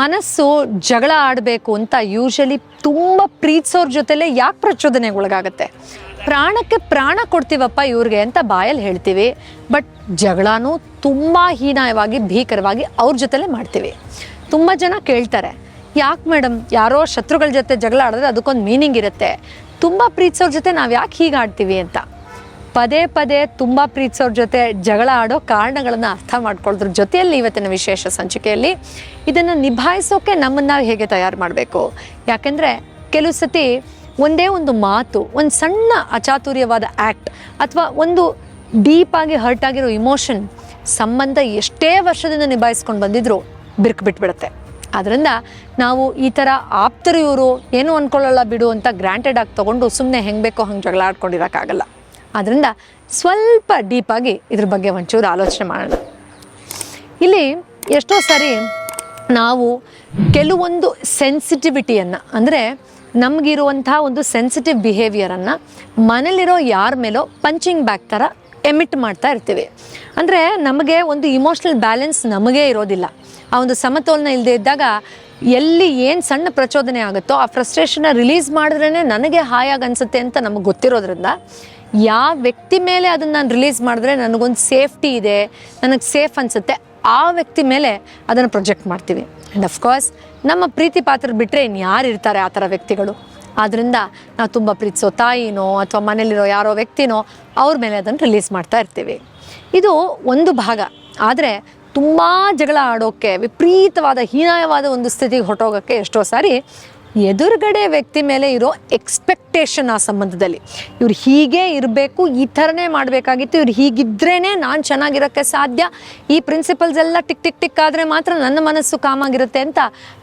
ಮನಸ್ಸು ಜಗಳ ಆಡಬೇಕು ಅಂತ ಯೂಶಲಿ ತುಂಬ ಪ್ರೀತಿಸೋರ್ ಜೊತೆಲೇ ಯಾಕೆ ಪ್ರಚೋದನೆಗೆ ಒಳಗಾಗತ್ತೆ ಪ್ರಾಣಕ್ಕೆ ಪ್ರಾಣ ಕೊಡ್ತೀವಪ್ಪ ಇವ್ರಿಗೆ ಅಂತ ಬಾಯಲ್ಲಿ ಹೇಳ್ತೀವಿ. ಬಟ್ ಜಗಳನೂ ತುಂಬ ಹೀನಾಯವಾಗಿ, ಭೀಕರವಾಗಿ ಅವ್ರ ಜೊತೆಲೇ ಮಾಡ್ತೀವಿ. ತುಂಬ ಜನ ಕೇಳ್ತಾರೆ, ಯಾಕೆ ಮೇಡಮ್ ಯಾರೋ ಶತ್ರುಗಳ ಜೊತೆ ಜಗಳ ಆಡಿದ್ರೆ ಅದಕ್ಕೊಂದು ಮೀನಿಂಗ್ ಇರುತ್ತೆ. ತುಂಬ ಪ್ರೀತಿಸೋರ್ ಜೊತೆ ನಾವು ಯಾಕೆ ಹೀಗೆ ಆಡ್ತೀವಿ? ಅಂತ. ಪದೇ ಪದೇ ತುಂಬ ಪ್ರೀತಿಸೋರ್ ಜೊತೆ ಜಗಳ ಆಡೋ ಕಾರಣಗಳನ್ನು ಅರ್ಥ ಮಾಡ್ಕೊಳ್ಳೋದ್ರ ಜೊತೆಯಲ್ಲಿ ಇವತ್ತಿನ ವಿಶೇಷ ಸಂಚಿಕೆಯಲ್ಲಿ ಇದನ್ನು ನಿಭಾಯಿಸೋಕೆ ನಮ್ಮನ್ನು ಹೇಗೆ ತಯಾರು ಮಾಡಬೇಕು? ಯಾಕೆಂದರೆ ಕೆಲವು ಸತಿ ಒಂದೇ ಒಂದು ಮಾತು, ಒಂದು ಸಣ್ಣ ಅಚಾತುರ್ಯವಾದ ಆ್ಯಕ್ಟ್ ಅಥವಾ ಒಂದು ಡೀಪಾಗಿ ಹರ್ಟ್ ಆಗಿರೋ ಇಮೋಷನ್ ಸಂಬಂಧ ಎಷ್ಟೇ ವರ್ಷದಿಂದ ನಿಭಾಯಿಸ್ಕೊಂಡು ಬಂದಿದ್ರು ಬಿರುಕು ಬಿಟ್ಬಿಡುತ್ತೆ. ಅದರಿಂದ ನಾವು ಈ ಥರ ಆಪ್ತರು ಇವರು ಏನು ಅಂದ್ಕೊಳ್ಳಲ್ಲ ಬಿಡು ಅಂತ ಗ್ರಾಂಟೆಡ್ ಆಗಿ ತೊಗೊಂಡು ಸುಮ್ಮನೆ ಹೆಂಗೆ ಬೇಕೋ ಹಂಗೆ ಜಗಳ ಆಡ್ಕೊಂಡಿರೋಕ್ಕಾಗಲ್ಲ. ಆದ್ದರಿಂದ ಸ್ವಲ್ಪ ಡೀಪಾಗಿ ಇದ್ರ ಬಗ್ಗೆ ಒಂಚೂರು ಆಲೋಚನೆ ಮಾಡೋಣ. ಇಲ್ಲಿ ಎಷ್ಟೋ ಸಾರಿ ನಾವು ಕೆಲವೊಂದು ಸೆನ್ಸಿಟಿವಿಟಿಯನ್ನು ಅಂದರೆ ನಮಗಿರುವಂಥ ಒಂದು ಸೆನ್ಸಿಟಿವ್ ಬಿಹೇವಿಯರನ್ನು ಮನೇಲಿರೋ ಯಾರ ಮೇಲೋ ಪಂಚಿಂಗ್ ಬ್ಯಾಗ್ ಥರ ಎಮಿಟ್ ಮಾಡ್ತಾ ಇರ್ತೀವಿ. ಅಂದರೆ ನಮಗೆ ಒಂದು ಇಮೋಷ್ನಲ್ ಬ್ಯಾಲೆನ್ಸ್ ನಮಗೇ ಇರೋದಿಲ್ಲ. ಆ ಒಂದು ಸಮತೋಲನ ಇಲ್ಲದೆ ಇದ್ದಾಗ ಎಲ್ಲಿ ಏನು ಸಣ್ಣ ಪ್ರಚೋದನೆ ಆಗುತ್ತೋ ಆ ಫ್ರಸ್ಟ್ರೇಷನ್ನ ರಿಲೀಸ್ ಮಾಡಿದ್ರೇ ನನಗೆ ಹಾಯಾಗಿ ಅನಿಸುತ್ತೆ ಅಂತ ನಮಗೆ ಗೊತ್ತಿರೋದ್ರಿಂದ ಯಾವ ವ್ಯಕ್ತಿ ಮೇಲೆ ಅದನ್ನು ನಾನು ರಿಲೀಸ್ ಮಾಡಿದ್ರೆ ನನಗೊಂದು ಸೇಫ್ಟಿ ಇದೆ, ನನಗೆ ಸೇಫ್ ಅನಿಸುತ್ತೆ, ಆ ವ್ಯಕ್ತಿ ಮೇಲೆ ಅದನ್ನು ಪ್ರೊಜೆಕ್ಟ್ ಮಾಡ್ತೀವಿ. ಆ್ಯಂಡ್ ಅಫ್ಕೋರ್ಸ್ ನಮ್ಮ ಪ್ರೀತಿ ಪಾತ್ರ ಬಿಟ್ಟರೆ ಇನ್ನು ಇರ್ತಾರೆ ಆ ಥರ ವ್ಯಕ್ತಿಗಳು? ಆದ್ದರಿಂದ ನಾವು ತುಂಬ ಪ್ರೀತಿಸೋ ತಾಯಿನೋ ಅಥವಾ ಮನೇಲಿರೋ ಯಾರೋ ವ್ಯಕ್ತಿನೋ ಅವ್ರ ಮೇಲೆ ಅದನ್ನು ರಿಲೀಸ್ ಮಾಡ್ತಾ ಇರ್ತೀವಿ. ಇದು ಒಂದು ಭಾಗ. ಆದರೆ ತುಂಬ ಜಗಳ ಆಡೋಕ್ಕೆ ವಿಪರೀತವಾದ ಹೀನಾಯವಾದ ಒಂದು ಸ್ಥಿತಿಗೆ ಹೊರಟೋಗೋಕ್ಕೆ ಎಷ್ಟೋ ಸಾರಿ ಎದುರುಗಡೆ ವ್ಯಕ್ತಿ ಮೇಲೆ ಇರೋ ಎಕ್ಸ್ಪೆಕ್ಟೇಷನ್ ಆ ಸಂಬಂಧದಲ್ಲಿ. ಇವ್ರು ಹೀಗೆ ಇರಬೇಕು, ಈ ಥರನೇ ಮಾಡಬೇಕಾಗಿತ್ತು, ಇವ್ರು ಹೀಗಿದ್ರೇ ನಾನು ಚೆನ್ನಾಗಿರೋಕ್ಕೆ ಸಾಧ್ಯ, ಈ ಪ್ರಿನ್ಸಿಪಲ್ಸ್ ಎಲ್ಲ ಟಿಕ್ ಟಿಕ್ ಟಿಕ್ ಆದರೆ ಮಾತ್ರ ನನ್ನ ಮನಸ್ಸು ಕಾಮಾಗಿರುತ್ತೆ ಅಂತ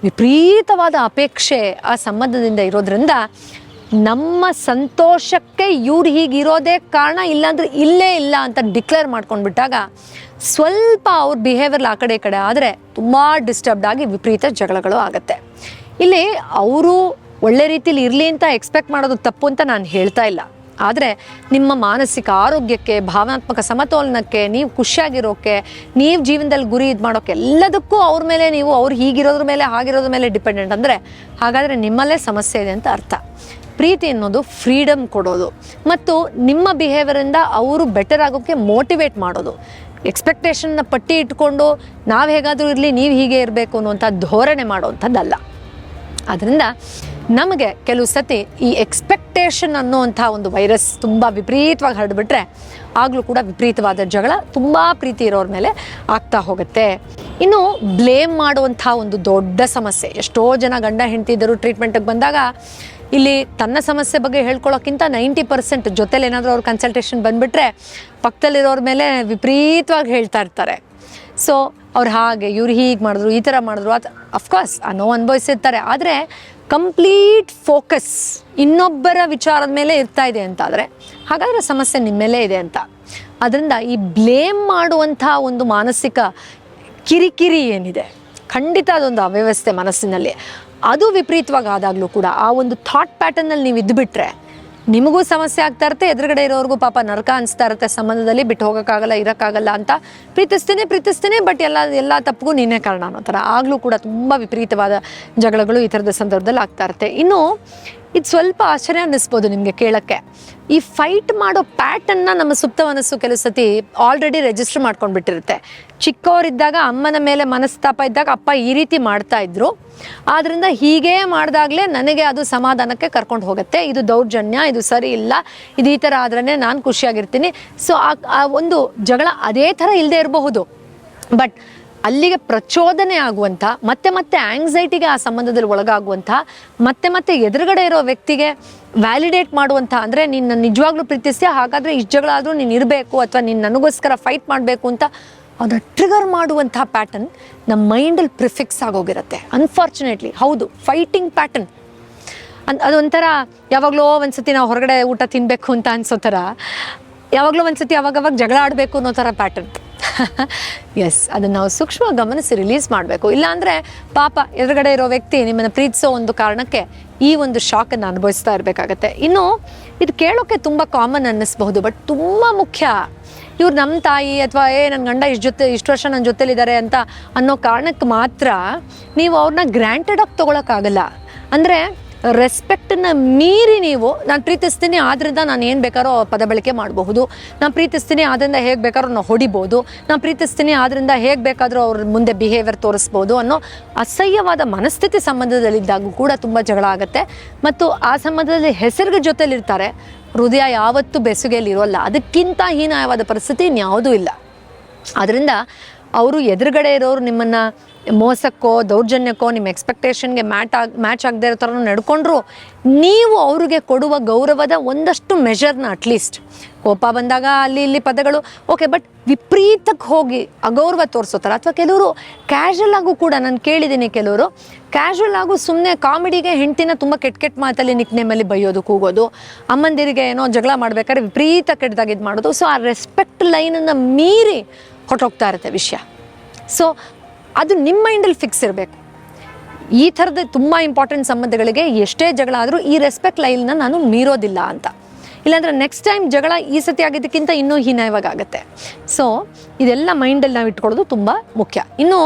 ವಿಪರೀತವಾದ ಅಪೇಕ್ಷೆ ಆ ಸಂಬಂಧದಿಂದ ಇರೋದ್ರಿಂದ ನಮ್ಮ ಸಂತೋಷಕ್ಕೆ ಇವ್ರು ಹೀಗಿರೋದೇ ಕಾರಣ, ಇಲ್ಲಾಂದ್ರೆ ಇಲ್ಲೇ ಇಲ್ಲ ಅಂತ ಡಿಕ್ಲೇರ್ ಮಾಡ್ಕೊಂಡ್ಬಿಟ್ಟಾಗ ಸ್ವಲ್ಪ ಅವ್ರ ಬಿಹೇವಿಯರ್ ಆ ಕಡೆ ಕಡೆ ಆದರೆ ತುಂಬ ಡಿಸ್ಟರ್ಬ್ಡ್ ಆಗಿ ವಿಪರೀತ ಜಗಳಗಳು ಆಗುತ್ತೆ. ಇಲ್ಲಿ ಅವರು ಒಳ್ಳೆ ರೀತಿಲಿ ಇರಲಿ ಅಂತ ಎಕ್ಸ್ಪೆಕ್ಟ್ ಮಾಡೋದು ತಪ್ಪು ಅಂತ ನಾನು ಹೇಳ್ತಾ ಇಲ್ಲ. ಆದರೆ ನಿಮ್ಮ ಮಾನಸಿಕ ಆರೋಗ್ಯಕ್ಕೆ, ಭಾವನಾತ್ಮಕ ಸಮತೋಲನಕ್ಕೆ, ನೀವು ಖುಷಿಯಾಗಿರೋಕ್ಕೆ ನೀವು ಜೀವನದಲ್ಲಿ ಗುರಿ ಇದು ಮಾಡೋಕ್ಕೆ ಎಲ್ಲದಕ್ಕೂ ಅವ್ರ ಮೇಲೆ ನೀವು ಅವ್ರು ಹೀಗಿರೋದ್ರ ಮೇಲೆ, ಹಾಗಿರೋದ್ರ ಮೇಲೆ ಡಿಪೆಂಡೆಂಟ್ ಅಂದರೆ ಹಾಗಾದರೆ ನಿಮ್ಮಲ್ಲೇ ಸಮಸ್ಯೆ ಇದೆ ಅಂತ ಅರ್ಥ. ಪ್ರೀತಿ ಅನ್ನೋದು ಫ್ರೀಡಮ್ ಕೊಡೋದು. ಮತ್ತು ನಿಮ್ಮ ಬಿಹೇವಿಯರಿಂದ ಅವರು ಬೆಟರ್ ಆಗೋಕ್ಕೆ ಮೋಟಿವೇಟ್ ಮಾಡೋದು. ಎಕ್ಸ್ಪೆಕ್ಟೇಷನ್ನ ಪಟ್ಟಿ ಇಟ್ಕೊಂಡು ನಾವು ಹೇಗಾದರೂ ಇರಲಿ, ನೀವು ಹೀಗೆ ಇರಬೇಕು ಅನ್ನುವಂಥ ಧೋರಣೆ ಮಾಡುವಂಥದ್ದಲ್ಲ. ಅದರಿಂದ ನಮಗೆ ಕೆಲವು ಸತಿ ಈ ಎಕ್ಸ್ಪೆಕ್ಟೇಷನ್ ಅನ್ನುವಂಥ ಒಂದು ವೈರಸ್ ತುಂಬ ವಿಪರೀತವಾಗಿ ಹರಡಿಬಿಟ್ರೆ ಆಗಲೂ ಕೂಡ ವಿಪರೀತವಾದ ಜಗಳ ತುಂಬ ಪ್ರೀತಿ ಇರೋರ ಮೇಲೆ ಆಗ್ತಾ ಹೋಗುತ್ತೆ. ಇನ್ನು ಬ್ಲೇಮ್ ಮಾಡುವಂಥ ಒಂದು ದೊಡ್ಡ ಸಮಸ್ಯೆ, ಎಷ್ಟೋ ಜನ ಗಂಡ ಹೆಂಡ್ತಿದ್ದರು ಟ್ರೀಟ್ಮೆಂಟಿಗೆ ಬಂದಾಗ ಇಲ್ಲಿ ತನ್ನ ಸಮಸ್ಯೆ ಬಗ್ಗೆ ಹೇಳ್ಕೊಳ್ಳೋಕ್ಕಿಂತ ನೈಂಟಿ ಪರ್ಸೆಂಟ್ ಜೊತೆಲಿ ಏನಾದರೂ ಅವ್ರ ಕನ್ಸಲ್ಟೇಷನ್ ಬಂದುಬಿಟ್ರೆ ಪಕ್ಕದಲ್ಲಿರೋರ ಮೇಲೆ ವಿಪರೀತವಾಗಿ ಹೇಳ್ತಾ ಇರ್ತಾರೆ. ಸೊ ಅವ್ರು ಹಾಗೆ, ಇವ್ರು ಹೀಗೆ ಮಾಡಿದ್ರು, ಈ ಥರ ಮಾಡಿದ್ರು. ಅದು ಅಫ್ಕೋರ್ಸ್ ಆ ನೋವು ಅನುಭವಿಸಿರ್ತಾರೆ. ಆದರೆ ಕಂಪ್ಲೀಟ್ ಫೋಕಸ್ ಇನ್ನೊಬ್ಬರ ವಿಚಾರದ ಮೇಲೆ ಇರ್ತಾ ಇದೆ ಅಂತಾದರೆ, ಹಾಗಾದರೆ ಸಮಸ್ಯೆ ನಿಮ್ಮ ಮೇಲೆ ಇದೆ ಅಂತ. ಅದರಿಂದ ಈ ಬ್ಲೇಮ್ ಮಾಡುವಂಥ ಒಂದು ಮಾನಸಿಕ ಕಿರಿಕಿರಿ ಏನಿದೆ, ಖಂಡಿತ ಅದೊಂದು ಅವ್ಯವಸ್ಥೆ ಮನಸ್ಸಿನಲ್ಲಿ. ಅದು ವಿಪರೀತವಾಗಿ ಆದಾಗಲೂ ಕೂಡ ಆ ಒಂದು ಥಾಟ್ ಪ್ಯಾಟರ್ನಲ್ಲಿ ನೀವು ಇದ್ದುಬಿಟ್ರೆ ನಿಮಗೂ ಸಮಸ್ಯೆ ಆಗ್ತಾ ಇರುತ್ತೆ, ಎದುರುಗಡೆ ಇರೋರ್ಗೂ ಪಾಪ ನರಕ ಅನಿಸ್ತಾ ಇರುತ್ತೆ, ಸಂಬಂಧದಲ್ಲಿ ಬಿಟ್ಟು ಹೋಗೋಕ್ಕಾಗಲ್ಲ, ಇರೋಕ್ಕಾಗಲ್ಲ ಅಂತ. ಪ್ರೀತಿಸ್ತೀನಿ, ಪ್ರೀತಿಸ್ತೇನೆ ಬಟ್ ಎಲ್ಲ ಎಲ್ಲ ತಪ್ಪಿಗೂ ನೀನೇ ಕಾರಣ ಅನ್ನೋ ಥರ. ಆಗಲೂ ಕೂಡ ತುಂಬ ವಿಪರೀತವಾದ ಜಗಳಗಳು ಈ ಥರದ ಸಂದರ್ಭದಲ್ಲಿ ಆಗ್ತಾ ಇರುತ್ತೆ. ಇನ್ನು ಇದು ಸ್ವಲ್ಪ ಆಶ್ಚರ್ಯ ಅನ್ನಿಸ್ಬೋದು ನಿಮಗೆ ಕೇಳೋಕ್ಕೆ. ಈ ಫೈಟ್ ಮಾಡೋ ಪ್ಯಾಟರ್ನ ನಮ್ಮ ಸುಪ್ತ ಮನಸ್ಸು ಕೆಲವು ಸತಿ ಆಲ್ರೆಡಿ ರಿಜಿಸ್ಟರ್ ಮಾಡ್ಕೊಂಡು ಬಿಟ್ಟಿರುತ್ತೆ ಚಿಕ್ಕವರಿದ್ದಾಗ ಅಮ್ಮನ ಮೇಲೆ ಮನಸ್ತಾಪ ಇದ್ದಾಗ ಅಪ್ಪ ಈ ರೀತಿ ಮಾಡ್ತಾ ಇದ್ರು. ಆದ್ರಿಂದ ಹೀಗೇ ಮಾಡಿದಾಗಲೇ ನನಗೆ ಅದು ಸಮಾಧಾನಕ್ಕೆ ಕರ್ಕೊಂಡು ಹೋಗುತ್ತೆ. ಇದು ದೌರ್ಜನ್ಯ, ಇದು ಸರಿ ಇಲ್ಲ. ಇದು ಈ ಥರ ಆದ್ರೇ ನಾನು ಖುಷಿಯಾಗಿರ್ತೀನಿ. ಸೊ ಆ ಒಂದು ಜಗಳ ಅದೇ ಥರ ಇಲ್ಲದೆ ಇರಬಹುದು. ಬಟ್ ಅಲ್ಲಿಗೆ ಪ್ರಚೋದನೆ ಆಗುವಂಥ, ಮತ್ತೆ ಮತ್ತೆ ಆಂಗ್ಸೈಟಿಗೆ ಆ ಸಂಬಂಧದಲ್ಲಿ ಒಳಗಾಗುವಂಥ, ಮತ್ತೆ ಮತ್ತೆ ಎದುರುಗಡೆ ಇರೋ ವ್ಯಕ್ತಿಗೆ ವ್ಯಾಲಿಡೇಟ್ ಮಾಡುವಂಥ, ಅಂದರೆ ನಿನ್ನ ನಿಜವಾಗ್ಲೂ ಪ್ರೀತಿಸ್ತೀಯ, ಹಾಗಾದರೆ ಇಷ್ಟು ಜಗಳ ನೀನು ಇರಬೇಕು ಅಥವಾ ನೀನು ನನಗೋಸ್ಕರ ಫೈಟ್ ಮಾಡಬೇಕು ಅಂತ ಅದನ್ನ ಟ್ರಿಗರ್ ಮಾಡುವಂಥ ಪ್ಯಾಟರ್ನ್ ನಮ್ಮ ಮೈಂಡಲ್ಲಿ ಪ್ರಿಫಿಕ್ಸ್ ಆಗೋಗಿರುತ್ತೆ. ಅನ್ಫಾರ್ಚುನೇಟ್ಲಿ ಹೌದು ಫೈಟಿಂಗ್ ಪ್ಯಾಟರ್ನ್ ಅನ್ ಅದೊಂಥರ ಯಾವಾಗಲೋ ಒಂದ್ಸತಿ ನಾವು ಹೊರಗಡೆ ಊಟ ತಿನ್ನಬೇಕು ಅಂತ ಅನ್ಸೋ ಥರ, ಯಾವಾಗಲೂ ಒಂದ್ಸತಿ ಅವಾಗವಾಗ ಜಗಳ ಆಡಬೇಕು ಅನ್ನೋ ಥರ ಪ್ಯಾಟರ್ನ್ ಎಸ್ ಅದನ್ನು ನಾವು ಸೂಕ್ಷ್ಮ ಗಮನಿಸಿ ರಿಲೀಸ್ ಮಾಡಬೇಕು. ಇಲ್ಲಾಂದರೆ ಪಾಪ ಎದುರುಗಡೆ ಇರೋ ವ್ಯಕ್ತಿ ನಿಮ್ಮನ್ನು ಪ್ರೀತಿಸೋ ಒಂದು ಕಾರಣಕ್ಕೆ ಈ ಒಂದು ಶಾಕನ್ನು ಅನುಭವಿಸ್ತಾ ಇರಬೇಕಾಗತ್ತೆ. ಇನ್ನು ಇದು ಕೇಳೋಕ್ಕೆ ತುಂಬ ಕಾಮನ್ ಅನ್ನಿಸ್ಬಹುದು ಬಟ್ ತುಂಬ ಮುಖ್ಯ. ಇವ್ರು ನಮ್ಮ ತಾಯಿ ಅಥವಾ, ಏ ನನ್ನ ಗಂಡ ಇಷ್ಟು ಜೊತೆ, ಇಷ್ಟು ವರ್ಷ ನನ್ನ ಜೊತೆಲಿದ್ದಾರೆ ಅಂತ ಅನ್ನೋ ಕಾರಣಕ್ಕೆ ಮಾತ್ರ ನೀವು ಅವ್ರನ್ನ ಗ್ರ್ಯಾಂಟೆಡಾಗಿ ತೊಗೊಳಕ್ಕಾಗಲ್ಲ. ಅಂದರೆ ರೆಸ್ಪೆಕ್ಟನ್ನ ಮೀರಿ ನೀವು, ನಾನು ಪ್ರೀತಿಸ್ತೀನಿ, ಆದ್ರಿಂದ ನಾನು ಏನು ಬೇಕಾದ್ರೂ ಪದ ಬಳಕೆ ಮಾಡಬಹುದು. ನಾನು ಪ್ರೀತಿಸ್ತೀನಿ ಆದ್ದರಿಂದ ಹೇಗೆ ಬೇಕಾದ್ರೂ ನಾವು ಹೊಡಿಬೋದು. ನಾನು ಪ್ರೀತಿಸ್ತೀನಿ ಆದ್ದರಿಂದ ಹೇಗೆ ಬೇಕಾದರೂ ಅವ್ರ ಮುಂದೆ ಬಿಹೇವಿಯರ್ ತೋರಿಸ್ಬೋದು ಅನ್ನೋ ಅಸಹ್ಯವಾದ ಮನಸ್ಥಿತಿ ಸಂಬಂಧದಲ್ಲಿದ್ದಾಗೂ ಕೂಡ ತುಂಬ ಜಗಳ ಆಗುತ್ತೆ. ಮತ್ತು ಆ ಸಂಬಂಧದಲ್ಲಿ ಹೆಸರಿಗೆ ಜೊತೆಲಿರ್ತಾರೆ. ಹೃದಯ ಯಾವತ್ತೂ ಬೆಸುಗೆಯಲ್ಲಿ ಇರೋಲ್ಲ ಅದಕ್ಕಿಂತ ಹೀನಾಯವಾದ ಪರಿಸ್ಥಿತಿ ಇನ್ಯಾವುದೂ ಇಲ್ಲ. ಆದ್ದರಿಂದ ಅವರು ಎದುರುಗಡೆ ಇರೋರು ನಿಮ್ಮನ್ನು ಮೋಸಕ್ಕೋ, ದೌರ್ಜನ್ಯಕ್ಕೋ, ನಿಮ್ಮ ಎಕ್ಸ್ಪೆಕ್ಟೇಷನ್ಗೆ ಮ್ಯಾಟ್ ಆಗಿ ಮ್ಯಾಚ್ ಆಗದೆ ಇರೋ ಥರನೂ ನಡ್ಕೊಂಡ್ರು, ನೀವು ಅವ್ರಿಗೆ ಕೊಡುವ ಗೌರವದ ಒಂದಷ್ಟು ಮೆಷರ್ನ ಅಟ್ಲೀಸ್ಟ್ ಕೋಪ ಬಂದಾಗ ಅಲ್ಲಿ ಇಲ್ಲಿ ಪದಗಳು ಓಕೆ ಬಟ್ ವಿಪರೀತಕ್ಕೆ ಹೋಗಿ ಅಗೌರವ ತೋರಿಸೋ ಥರ ಅಥವಾ ಕೆಲವರು ಕ್ಯಾಶುವಲ್ ಆಗು ಕೂಡ, ನಾನು ಕೇಳಿದ್ದೀನಿ ಕೆಲವರು ಕ್ಯಾಶುವಲ್ ಆಗು ಸುಮ್ಮನೆ ಕಾಮಿಡಿಗೆ ಹೆಂಡ್ತಿನ ತುಂಬ ಕೆಟ್ಟ ಕೆಟ್ಟ ಮಾತಲ್ಲಿ ನಿಕ್ನೇಮಲ್ಲಿ ಬೈಯೋದು, ಕೂಗೋದು, ಅಮ್ಮಂದಿರಿಗೆ ಏನೋ ಜಗಳ ಮಾಡಬೇಕಾದ್ರೆ ವಿಪರೀತ ಕೆಟ್ಟದಾಗಿ ಇದು ಮಾಡೋದು. ಸೊ ಆ ರೆಸ್ಪೆಕ್ಟ್ ಲೈನನ್ನು ಮೀರಿ ಹೊಟ್ಟೋಗ್ತಾ ಇರುತ್ತೆ ವಿಷಯ. ಸೊ ಅದು ನಿಮ್ಮ ಮೈಂಡಲ್ಲಿ ಫಿಕ್ಸ್ ಇರಬೇಕು. ಈ ಥರದ ತುಂಬ ಇಂಪಾರ್ಟೆಂಟ್ ಸಂಬಂಧಗಳಿಗೆ ಎಷ್ಟೇ ಜಗಳ ಆದರೂ ಈ ರೆಸ್ಪೆಕ್ಟ್ ಲೈನ್ನ ನಾನು ಮೀರೋದಿಲ್ಲ ಅಂತ. ಇಲ್ಲಾಂದರೆ ನೆಕ್ಸ್ಟ್ ಟೈಮ್ ಜಗಳ ಈ ಸತಿ ಆಗಿದ್ದಕ್ಕಿಂತ ಇನ್ನೂ ಹೀನಾಯವಾಗಿ ಆಗುತ್ತೆ ಸೊ ಇದೆಲ್ಲ ಮೈಂಡಲ್ಲಿ ನಾವು ಇಟ್ಕೊಳ್ಳೋದು ತುಂಬ ಮುಖ್ಯ. ಇನ್ನು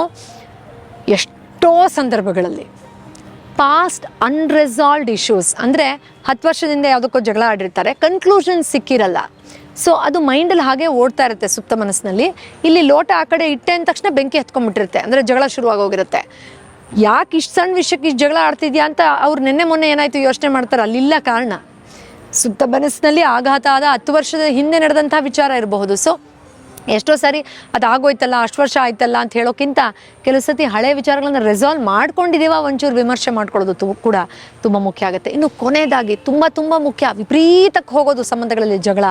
ಎಷ್ಟೋ ಸಂದರ್ಭಗಳಲ್ಲಿ ಪಾಸ್ಟ್ ಅನ್ರೆಸಾಲ್ವ್ಡ್ ಇಶ್ಯೂಸ್ ಅಂದರೆ ಹತ್ತು ವರ್ಷದಿಂದ ಯಾವುದಕ್ಕೋ ಜಗಳ ಆಡಿರ್ತಾರೆ ಕನ್ಕ್ಲೂಷನ್ ಸಿಕ್ಕಿರಲ್ಲ. ಸೊ ಅದು ಮೈಂಡಲ್ಲಿ ಹಾಗೆ ಓಡ್ತಾ ಇರುತ್ತೆ ಸುಪ್ತ ಮನಸ್ಸಿನಲ್ಲಿ. ಇಲ್ಲಿ ಲೋಟ ಆ ಕಡೆ ಇಟ್ಟೆ ಅಂದ ತಕ್ಷಣ ಬೆಂಕಿ ಹತ್ಕೊಂಡ್ಬಿಟ್ಟಿರುತ್ತೆ. ಅಂದರೆ ಜಗಳ ಶುರುವಾಗೋಗಿರುತ್ತೆ ಯಾಕೆ ಇಷ್ಟು ಸಣ್ಣ ವಿಷಯಕ್ಕೆ ಇಷ್ಟು ಜಗಳ ಆಡ್ತಿದ್ಯಾ ಅಂತ ಅವ್ರು ನಿನ್ನೆ ಮೊನ್ನೆ ಏನಾಯಿತು ಯೋಚನೆ ಮಾಡ್ತಾರೆ. ಅಲ್ಲಿಲ್ಲ ಕಾರಣ. ಸುಪ್ತ ಮನಸ್ಸಿನಲ್ಲಿ ಆಘಾತ ಆದ ಹತ್ತು ವರ್ಷದ ಹಿಂದೆ ನಡೆದಂಥ ವಿಚಾರ ಇರಬಹುದು. ಸೊ ಎಷ್ಟೋ ಸಾರಿ ಅದು ಆಗೋಯ್ತಲ್ಲ ಅಷ್ಟು ವರ್ಷ ಆಯ್ತಲ್ಲ ಅಂತ ಹೇಳೋಕ್ಕಿಂತ ಕೆಲವು ಸತಿ ಹಳೆ ವಿಚಾರಗಳನ್ನು ರೆಸಾಲ್ವ್ ಮಾಡ್ಕೊಂಡಿದ್ದೀವ, ಒಂಚೂರು ವಿಮರ್ಶೆ ಮಾಡ್ಕೊಳ್ಳೋದು ತು, ಕೂಡ ತುಂಬ ಮುಖ್ಯ ಆಗುತ್ತೆ. ಇನ್ನು ಕೊನೆಯದಾಗಿ ತುಂಬ ತುಂಬ ಮುಖ್ಯ, ವಿಪರೀತಕ್ಕೆ ಹೋಗೋದು ಸಂಬಂಧಗಳಲ್ಲಿ ಜಗಳ.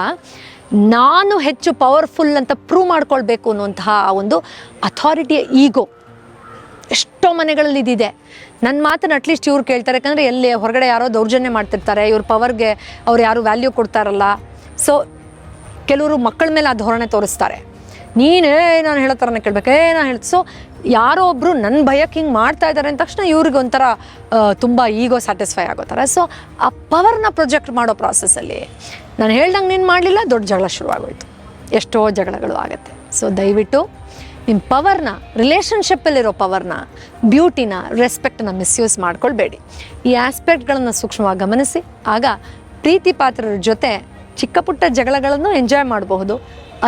ನಾನು ಹೆಚ್ಚು ಪವರ್ಫುಲ್ ಅಂತ ಪ್ರೂವ್ ಮಾಡ್ಕೊಳ್ಬೇಕು ಅನ್ನುವಂತಹ ಆ ಒಂದು ಅಥಾರಿಟಿಯ ಈಗೋ ಎಷ್ಟೋ ಮನೆಗಳಲ್ಲಿ ಇದಿದೆ. ನನ್ನ ಮಾತನ್ನು ಅಟ್ಲೀಸ್ಟ್ ಇವ್ರು ಕೇಳ್ತಾರೆ, ಯಾಕಂದರೆ ಎಲ್ಲಿ ಹೊರಗಡೆ ಯಾರೋ ದೌರ್ಜನ್ಯ ಮಾಡ್ತಿರ್ತಾರೆ, ಇವ್ರ ಪವರ್ಗೆ ಅವ್ರು ಯಾರು ವ್ಯಾಲ್ಯೂ ಕೊಡ್ತಾರಲ್ಲ. ಸೊ ಕೆಲವರು ಮಕ್ಕಳ ಮೇಲೆ ಆ ಧೋರಣೆ ತೋರಿಸ್ತಾರೆ. ನೀನೇ ನಾನು ಹೇಳೋ ಥರನೇ ಕೇಳಬೇಕು. ಏ ನಾನು ಹೇಳ್ತು ಸೊ ಯಾರೋ ಒಬ್ಬರು ನನ್ನ ಭಯಕ್ಕೆ ಹಿಂಗೆ ಮಾಡ್ತಾ ಇದ್ದಾರೆ ಅಂದ ತಕ್ಷಣ ಇವ್ರಿಗೆ ಒಂಥರ ತುಂಬ ಈಗೋ ಸ್ಯಾಟಿಸ್ಫೈ ಆಗೋ ಥರ. ಸೊ ಆ ಪವರ್ನ ಪ್ರೊಜೆಕ್ಟ್ ಮಾಡೋ ಪ್ರಾಸೆಸ್ಸಲ್ಲಿ ನಾನು ಹೇಳ್ದಂಗೆ ನೀನು ಮಾಡಲಿಲ್ಲ, ದೊಡ್ಡ ಜಗಳ ಶುರುವಾಗೋಯ್ತು. ಎಷ್ಟೋ ಜಗಳಗಳು ಆಗುತ್ತೆ. ಸೊ ದಯವಿಟ್ಟು ನಿಮ್ಮ ಪವರ್ನ ರಿಲೇಷನ್ಶಿಪ್ಪಲ್ಲಿರೋ ಪವರ್ನ ಬ್ಯೂಟಿನ ರೆಸ್ಪೆಕ್ಟನ್ನ ಮಿಸ್ಯೂಸ್ ಮಾಡ್ಕೊಳ್ಬೇಡಿ. ಈ ಆಸ್ಪೆಕ್ಟ್ಗಳನ್ನು ಸೂಕ್ಷ್ಮವಾಗಿ ಗಮನಿಸಿ. ಆಗ, ಪ್ರೀತಿ ಪಾತ್ರರ ಜೊತೆ ಚಿಕ್ಕ ಪುಟ್ಟ ಜಗಳಗಳನ್ನು ಎಂಜಾಯ್ ಮಾಡಬಹುದು.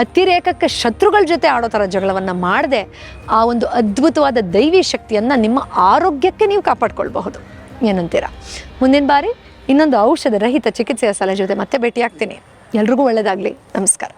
ಅತಿರೇಕಕ್ಕೆ ಶತ್ರುಗಳ ಜೊತೆ ಆಡೋ ಥರ ಜಗಳವನ್ನು ಮಾಡದೆ, ಆ ಒಂದು ಅದ್ಭುತವಾದ ದೈವಿ ಶಕ್ತಿಯನ್ನು ನಿಮ್ಮ ಆರೋಗ್ಯಕ್ಕೆ ನೀವು ಕಾಪಾಡ್ಕೊಳ್ಬಹುದು. ಏನಂತೀರಾ ಮುಂದಿನ ಬಾರಿ ಇನ್ನೊಂದು ಔಷಧ ರಹಿತ ಚಿಕಿತ್ಸೆಯ ಸಲಹೆ ಜೊತೆ ಮತ್ತೆ ಭೇಟಿಯಾಗ್ತೀನಿ. ಎಲ್ರಿಗೂ ಒಳ್ಳೆಯದಾಗಲಿ ನಮಸ್ಕಾರ.